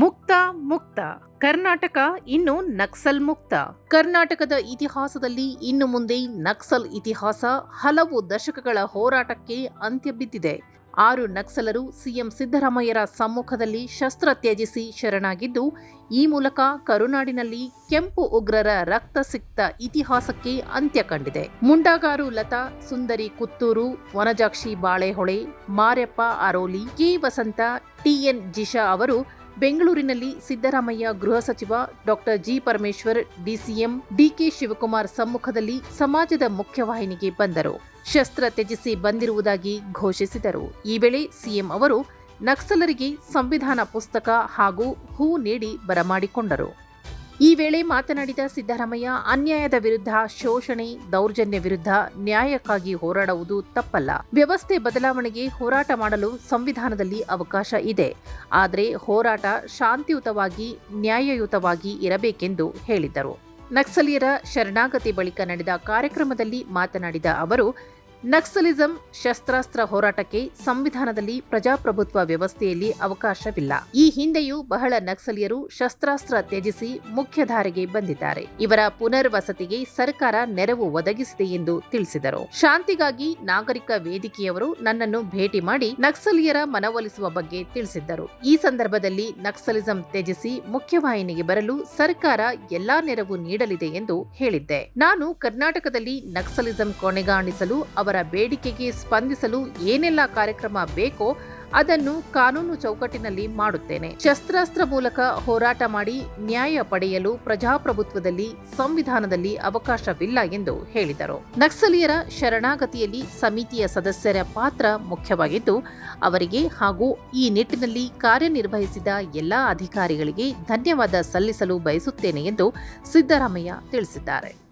ಮುಕ್ತ ಮುಕ್ತ. ಕರ್ನಾಟಕ ಇನ್ನು ನಕ್ಸಲ್ ಮುಕ್ತ. ಕರ್ನಾಟಕದ ಇತಿಹಾಸದಲ್ಲಿ ಇನ್ನು ಮುಂದೆ ನಕ್ಸಲ್ ಇತಿಹಾಸ ಹಲವು ದಶಕಗಳ ಹೋರಾಟಕ್ಕೆ ಅಂತ್ಯ ಬಿದ್ದಿದೆ. ಆರು ನಕ್ಸಲರು ಸಿಎಂ ಸಿದ್ದರಾಮಯ್ಯರ ಸಮ್ಮುಖದಲ್ಲಿ ಶಸ್ತ್ರ ತ್ಯಜಿಸಿ ಶರಣಾಗಿದ್ದು, ಈ ಮೂಲಕ ಕರುನಾಡಿನಲ್ಲಿ ಕೆಂಪು ಉಗ್ರರ ರಕ್ತ ಸಿಕ್ತ ಇತಿಹಾಸಕ್ಕೆ ಅಂತ್ಯ ಕಂಡಿದೆ. ಮುಂಡಾಗಾರು ಲತಾ, ಸುಂದರಿ ಕುತ್ತೂರು, ವನಜಾಕ್ಷಿ ಬಾಳೆಹೊಳೆ ಮಾರ್ಯಪ್ಪ ಅರೋಲಿ, ಕೆ. ವಸಂತ ಟಿಎನ್ ಜಿಶಾ ಅವರು ಬೆಂಗಳೂರಿನಲ್ಲಿ ಸಿದ್ದರಾಮಯ್ಯ ಗೃಹ ಸಚಿವ doctor G Parameshwar, DCM DK Shivakumar ಸಮ್ಮುಖದಲ್ಲಿ ಸಮಾಜದ ಮುಖ್ಯವಾಹಿನಿಗೆ ಬಂದರು. ಶಸ್ತ್ರ ತ್ಯಜಿಸಿ ಬಂದಿರುವುದಾಗಿ ಘೋಷಿಸಿದರು. ಈ ವೇಳೆ ಸಿಎಂ ಅವರು ನಕ್ಸಲರಿಗೆ ಸಂವಿಧಾನ ಪುಸ್ತಕ ಹಾಗೂ ಹೂ ನೀಡಿ ಬರಮಾಡಿಕೊಂಡರು. ಈ ವೇಳೆ ಮಾತನಾಡಿದ ಸಿದ್ದರಾಮಯ್ಯ, ಅನ್ಯಾಯದ ವಿರುದ್ಧ ಶೋಷಣೆ, ದೌರ್ಜನ್ಯ ವಿರುದ್ಧ ನ್ಯಾಯಕ್ಕಾಗಿ ಹೋರಾಡುವುದು ತಪ್ಪಲ್ಲ. ವ್ಯವಸ್ಥೆ ಬದಲಾವಣೆಗೆ ಹೋರಾಟ ಮಾಡಲು ಸಂವಿಧಾನದಲ್ಲಿ ಅವಕಾಶ ಇದೆ. ಆದರೆ ಹೋರಾಟ ಶಾಂತಿಯುತವಾಗಿ, ನ್ಯಾಯಯುತವಾಗಿ ಇರಬೇಕೆಂದು ಹೇಳಿದರು ನಕ್ಸಲೀಯರ ಶರಣಾಗತಿ ಬಳಿಕ ನಡೆದ ಕಾರ್ಯಕ್ರಮದಲ್ಲಿ ಮಾತನಾಡಿದ ಅವರು ನಕ್ಸಲಿಸಂ ಶಸ್ತ್ರಾಸ್ತ್ರ ಹೋರಾಟಕ್ಕೆ ಸಂವಿಧಾನದಲ್ಲಿ ಪ್ರಜಾಪ್ರಭುತ್ವ ವ್ಯವಸ್ಥೆಯಲ್ಲಿ ಅವಕಾಶವಿಲ್ಲ. ಈ ಹಿಂದೆಯೂ ಬಹಳ ನಕ್ಸಲಿಯರು ಶಸ್ತ್ರಾಸ್ತ್ರ ತ್ಯಜಿಸಿ ಮುಖ್ಯಧಾರೆಗೆ ಬಂದಿದ್ದಾರೆ. ಇವರ ಪುನರ್ವಸತಿಗೆ ಸರ್ಕಾರ ನೆರವು ಒದಗಿಸಿದೆ ಎಂದು ತಿಳಿಸಿದರು. ಶಾಂತಿಗಾಗಿ ನಾಗರಿಕ ವೇದಿಕೆಯವರು ನನ್ನನ್ನು ಭೇಟಿ ಮಾಡಿ ನಕ್ಸಲಿಯರ ಮನವೊಲಿಸುವ ಬಗ್ಗೆ ತಿಳಿಸಿದ್ದರು. ಈ ಸಂದರ್ಭದಲ್ಲಿ ನಕ್ಸಲಿಸಂ ತ್ಯಜಿಸಿ ಮುಖ್ಯವಾಹಿನಿಗೆ ಬರಲು ಸರ್ಕಾರ ಎಲ್ಲಾ ನೆರವು ನೀಡಲಿದೆ ಎಂದು ಹೇಳಿದ್ದೆ. ನಾನು ಕರ್ನಾಟಕದಲ್ಲಿ ನಕ್ಸಲಿಸಂ ಕೊನೆಗಾಣಿಸಲು ಅವರ ಬೇಡಿಕೆಗೆ ಸ್ಪಂದಿಸಲು ಏನೆಲ್ಲ ಕಾರ್ಯಕ್ರಮ ಬೇಕೋ ಅದನ್ನು ಕಾನೂನು ಚೌಕಟ್ಟಿನಲ್ಲಿ ಮಾಡುತ್ತೇನೆ. ಶಸ್ತ್ರಾಸ್ತ್ರ ಮೂಲಕ ಹೋರಾಟ ಮಾಡಿ ನ್ಯಾಯ ಪಡೆಯಲು ಪ್ರಜಾಪ್ರಭುತ್ವದಲ್ಲಿ, ಸಂವಿಧಾನದಲ್ಲಿ ಅವಕಾಶವಿಲ್ಲ ಎಂದು ಹೇಳಿದರು. ನಕ್ಸಲೀಯರ ಶರಣಾಗತಿಯಲ್ಲಿ ಸಮಿತಿಯ ಸದಸ್ಯರ ಪಾತ್ರ ಮುಖ್ಯವಾಗಿದ್ದು, ಅವರಿಗೆ ಹಾಗೂ ಈ ನಿಟ್ಟಿನಲ್ಲಿ ಕಾರ್ಯನಿರ್ವಹಿಸಿದ ಎಲ್ಲಾ ಅಧಿಕಾರಿಗಳಿಗೆ ಧನ್ಯವಾದ ಸಲ್ಲಿಸಲು ಬಯಸುತ್ತೇನೆ ಎಂದು ಸಿದ್ದರಾಮಯ್ಯ ತಿಳಿಸಿದ್ದಾರೆ.